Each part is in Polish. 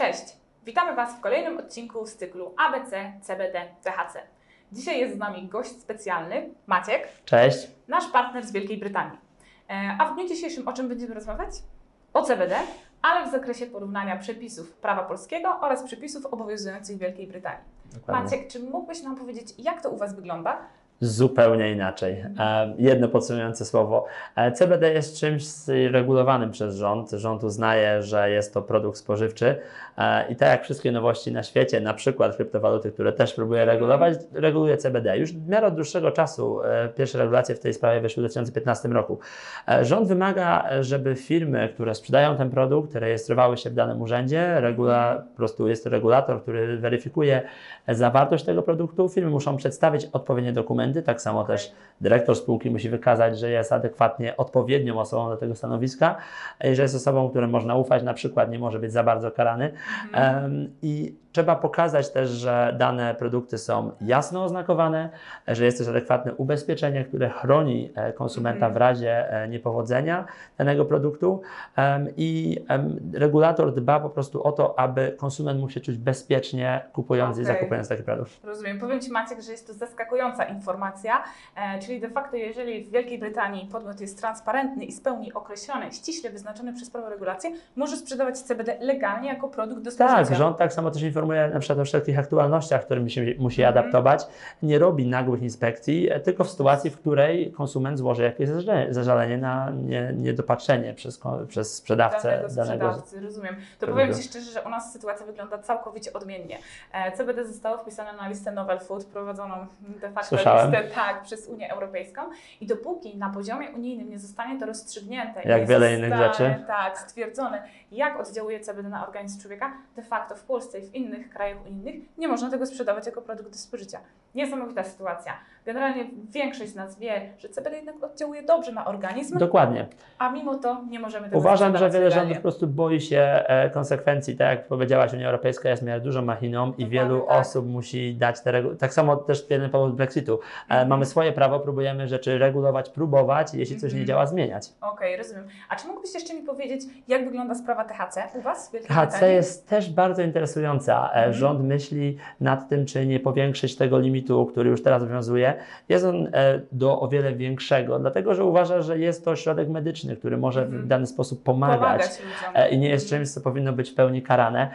Cześć! Witamy Was w kolejnym odcinku z cyklu ABC, CBD, THC. Dzisiaj jest z nami gość specjalny, Maciek, Cześć. nasz partner z Wielkiej Brytanii. E, A w dniu dzisiejszym o czym będziemy rozmawiać? O CBD, ale w zakresie porównania przepisów prawa polskiego oraz przepisów obowiązujących w Wielkiej Brytanii. Dokładnie. Maciek, czy mógłbyś nam powiedzieć, jak to u Was wygląda? Zupełnie inaczej. E, Jedno podsumowujące słowo. E, CBD jest czymś regulowanym przez rząd. Rząd uznaje, że jest to produkt spożywczy e, i tak jak wszystkie nowości na świecie, na przykład kryptowaluty, które też próbuje regulować, reguluje CBD. Już w miarę od dłuższego czasu pierwsze regulacje w tej sprawie wyszły w 2015 roku. Rząd wymaga, żeby firmy, które sprzedają ten produkt, rejestrowały się w danym urzędzie. Regula, po prostu jest to regulator, który weryfikuje zawartość tego produktu. Firmy muszą przedstawić odpowiednie dokumenty. Tak samo też dyrektor spółki musi wykazać, że jest adekwatnie odpowiednią osobą do tego stanowiska, i że jest osobą, której można ufać, na przykład nie może być za bardzo karany. Em, I trzeba pokazać też, że dane produkty są jasno oznakowane, że jest też adekwatne ubezpieczenie, które chroni e, konsumenta Mhm. w razie e, niepowodzenia danego produktu. I regulator dba po prostu o to, aby konsument mógł się czuć bezpiecznie kupując i Okej. zakupując taki produkt. Rozumiem. Powiem Ci Maciek, że jest to zaskakująca informacja, e, czyli de facto jeżeli w Wielkiej Brytanii podmiot jest transparentny i spełni określone, ściśle wyznaczone przez prawo regulacje, może sprzedawać CBD legalnie jako produkt do spożycia. Tak, rząd tak samo też informuje na przykład o wszelkich aktualnościach, którymi się musi Mhm. adaptować. Nie robi nagłych inspekcji, e, tylko w sytuacji, w której konsument złoży jakieś zażalenie, na nie, niedopatrzenie przez, przez sprzedawcę danego danego. sprzedawcy, rozumiem. To powiem Ci szczerze, że u nas sytuacja wygląda całkowicie odmiennie. E, CBD zostało wpisane na listę Novel Food, prowadzoną de facto Słyszałem. listę tak, przez Unię Europejską i dopóki na poziomie unijnym nie zostanie to rozstrzygnięte, i Jak nie wiele innych rzeczy. Tak, stwierdzone, jak oddziałuje CBD na organizm człowieka, de facto w Polsce i w innych krajach unijnych nie można tego sprzedawać jako produkt do spożycia. Niesamowita sytuacja. Generalnie większość z nas wie, że CBD jednak oddziałuje dobrze na organizm, Dokładnie. a mimo to nie możemy tego Uważam, że wiele rządów po prostu boi się e, konsekwencji. Tak jak powiedziałaś, Unia Europejska jest miarę dużą machiną i Dokładnie wielu tak. osób musi dać te reguły. Tak samo też jeden powód Brexitu. E, Mhm. Mamy swoje prawo, próbujemy rzeczy regulować, próbować jeśli coś Mhm. nie działa, zmieniać. Okej, rozumiem. A czy mógłbyś jeszcze mi powiedzieć, jak wygląda sprawa THC u Was w Wielkiej THC Brytanii? jest też bardzo interesująca. E, Mhm. Rząd myśli nad tym, czy nie powiększyć tego limitu, który już teraz obowiązuje. Jest on e, do o wiele większego, dlatego że uważa, że jest to środek medyczny, który może Mhm. w dany sposób pomagać. Pomagać e, i nie jest Mhm. czymś, co powinno być w pełni karane.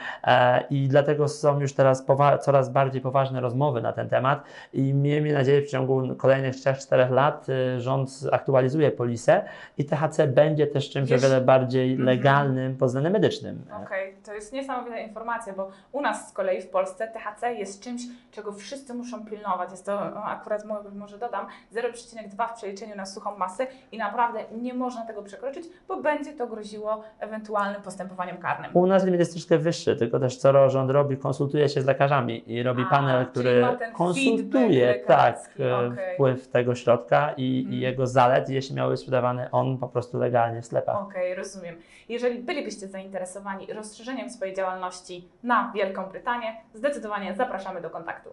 I dlatego są już teraz coraz bardziej poważne rozmowy na ten temat i miejmy nadzieję, w ciągu kolejnych 3-4 lat y, rząd aktualizuje polisę i THC będzie też czymś o Jeśli- wiele bardziej Mhm. legalnym pod względem medycznym. Okej, to jest niesamowita informacja, bo u nas z kolei w Polsce THC jest czymś, czego wszyscy muszą pilnować. Jest to, no, akurat mo- może dodam, 0,2 w przeliczeniu na suchą masę i naprawdę nie można tego przekroczyć, bo będzie to groziło ewentualnym postępowaniem karnym. U nas limit jest troszkę wyższy, tylko też co rząd robi, konsultuje się z lekarzami i robi A, panel, który konsultuje tak, e, okej. wpływ tego środka i, Mhm. i jego zalet, jeśli miały być sprzedawany on po prostu legalnie w sklepach. Okej, rozumiem. Jeżeli bylibyście zainteresowani rozszerzeniem swojej działalności na Wielką Brytanię, zdecydowanie zapraszamy do kontaktu.